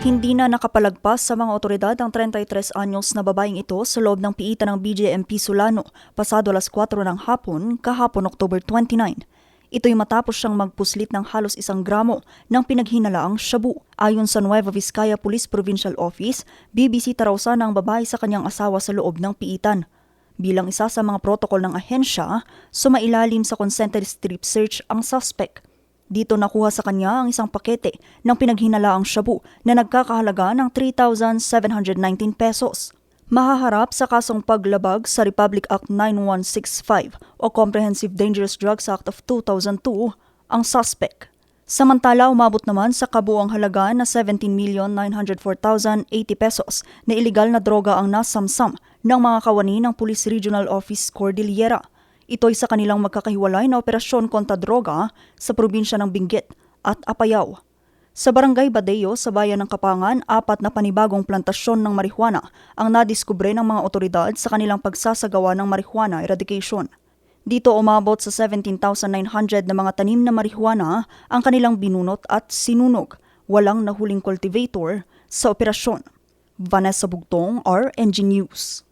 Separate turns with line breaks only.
Hindi na nakapalagpas sa mga otoridad ang 33 anyos na babaeng ito sa loob ng piitan ng BJMP Solano pasado alas 4 ng hapon kahapon October 29. Ito'y matapos siyang magpuslit ng halos isang gramo ng pinaghinalaang shabu. Ayon sa Nueva Vizcaya Police Provincial Office, bibisita raw sana babae sa kanyang asawa sa loob ng piitan. Bilang isa sa mga protokol ng ahensya, sumailalim sa consented strip search ang suspect. Dito nakuha sa kanya ang isang pakete ng pinaghinalaang shabu na nagkakahalaga ng 3,719 pesos. Mahaharap sa kasong paglabag sa Republic Act 9165 o Comprehensive Dangerous Drugs Act of 2002 ang suspect. Samantala, umabot naman sa kabuang halaga na 17,904,080 pesos na iligal na droga ang nasamsam ng mga kawani ng Police Regional Office Cordillera. Ito'y sa kanilang magkakahiwalay na operasyon kontra droga sa probinsya ng Benguet at Apayao. Sa barangay Badeo sa bayan ng Kapangan, apat na panibagong plantasyon ng marihuana ang nadiskubre ng mga otoridad sa kanilang pagsasagawa ng marihuana eradication. Dito umabot sa 17,900 na mga tanim na marihuana ang kanilang binunot at sinunog. Walang nahuling cultivator sa operasyon. Vanessa Bugtong, RNG News.